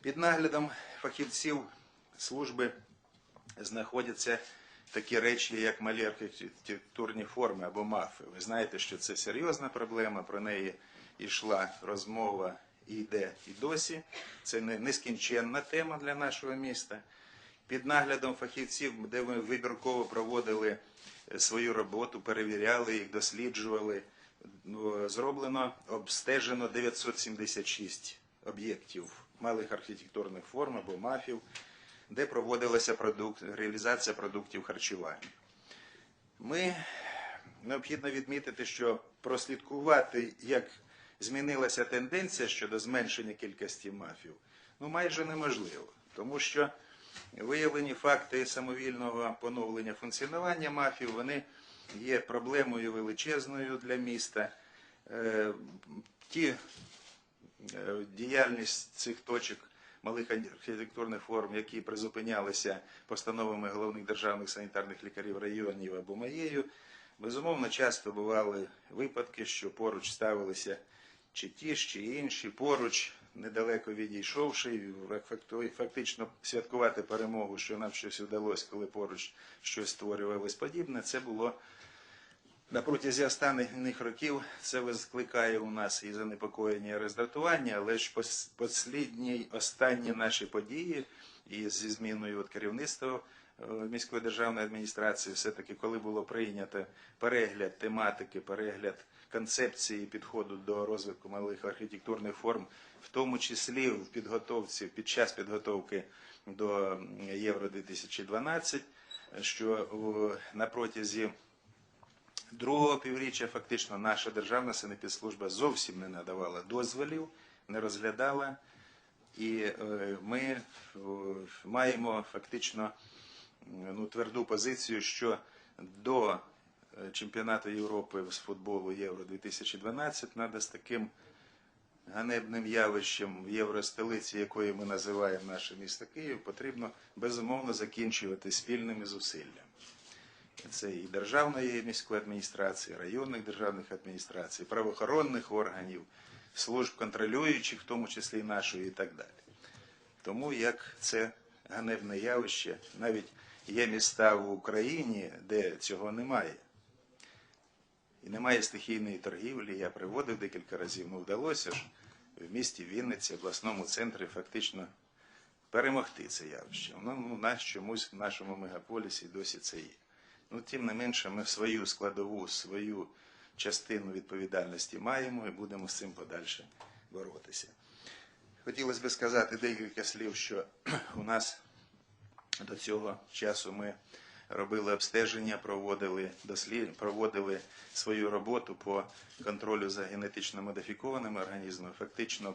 Під наглядом фахівців служби знаходяться такі речі, як малі архітектурні форми або мафи. Ви знаєте, що це серйозна проблема, про неї йшла розмова і йде і досі. Це не нескінченна тема для нашого міста. Під наглядом фахівців, де ми вибірково проводили е, свою роботу, перевіряли їх, досліджували. ну, Зроблено, обстежено 976 об'єктів малих архітектурних форм або мафів, де проводилася продукт, реалізація продуктів харчування. Ми необхідно відмітити, що прослідкувати, як змінилася тенденція щодо зменшення кількості мафів, ну майже неможливо, тому що виявлені факти самовільного поновлення функціонування мафів, вони є проблемою величезною для міста. Е, Ті діяльність цих точок малих архітектурних форм, які призупинялися постановами головних державних санітарних лікарів районів або моєю, безумовно, часто бували випадки, що поруч ставилися чи ті чи інші, поруч, недалеко відійшовши, фактично святкувати перемогу, що нам щось вдалося, коли поруч щось створювалось подібне, це було на протязі останніх років це викликає у нас і занепокоєння, і роздратування, але ж пос- послідні останні наші події і зі зміною от керівництва е, міської державної адміністрації, все-таки, коли було прийнято перегляд тематики, перегляд концепції підходу до розвитку малих архітектурних форм, в тому числі в підготовці під час підготовки до Євро 2012, що е, на протязі Другого півріччя фактично наша державна санепідслужба зовсім не надавала дозволів, не розглядала, і е, ми е, маємо фактично ну, тверду позицію, що до е, чемпіонату Європи з футболу Євро 2012 треба з таким ганебним явищем в євростолиці, якою ми називаємо наше місто Київ, потрібно безумовно закінчувати спільними зусиллями. Це і державної міської адміністрації, районних державних адміністрацій, правоохоронних органів, служб контролюючих, в тому числі і нашої, і так далі. Тому як це ганебне явище, навіть є міста в Україні, де цього немає. І немає стихійної торгівлі. Я приводив декілька разів, ну вдалося ж в місті Вінниці, обласному центрі, фактично перемогти це явище. Воно ну, у нас чомусь в нашому мегаполісі досі це є. Ну, тим не менше, ми свою складову, свою частину відповідальності маємо і будемо з цим подальше боротися. Хотілося б сказати декілька слів, що у нас до цього часу ми робили обстеження, проводили дослід, проводили свою роботу по контролю за генетично модифікованими організмами. Фактично,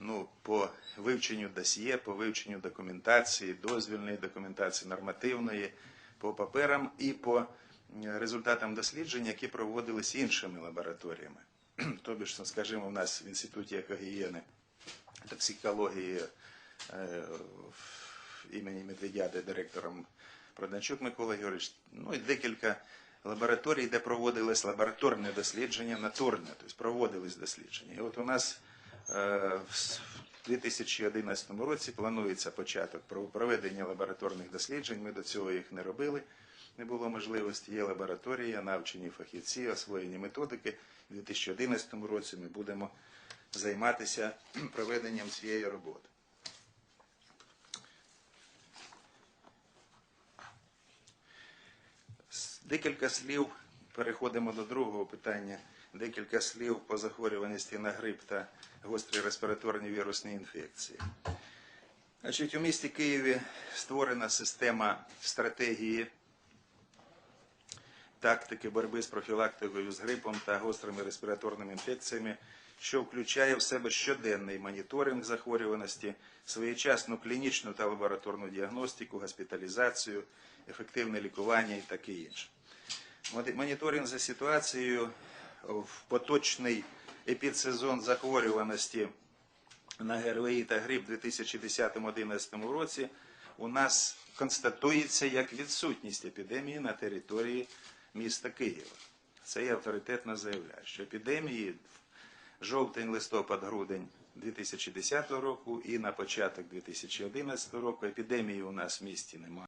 ну, по вивченню досьє, по вивченню документації, дозвільної документації, нормативної, по паперам і по е, результатам досліджень, які проводились іншими лабораторіями. Тобі ж, скажімо, у нас в інституті екогієни токсикології е, в імені Медведяди директором Проданчук Микола Георгійович, ну і декілька лабораторій, де проводились лабораторне дослідження, натурне, тобто проводились дослідження. І от у нас в 2011 році планується початок про- проведення лабораторних досліджень. Ми до цього їх не робили, не було можливості. Є лабораторія, навчені фахівці, освоєні методики. У 2011 році ми будемо займатися проведенням цієї роботи. Декілька слів, переходимо до другого питання. Декілька слів по захворюваності на грип та гострі респіраторні вірусні інфекції. Значить, у місті Києві створена система стратегії тактики боротьби з профілактикою з грипом та гострими респіраторними інфекціями, що включає в себе щоденний моніторинг захворюваності, своєчасну клінічну та лабораторну діагностику, госпіталізацію, ефективне лікування і таке інше. Моніторинг за ситуацією в поточний епідсезон захворюваності на ГРВІ та грип 2010-2011 році у нас констатується як відсутність епідемії на території міста Києва. Це я авторитетно заявляю, що епідемії в жовтень, листопад, грудень 2010 року і на початок 2011 року. Епідемії у нас в місті немає.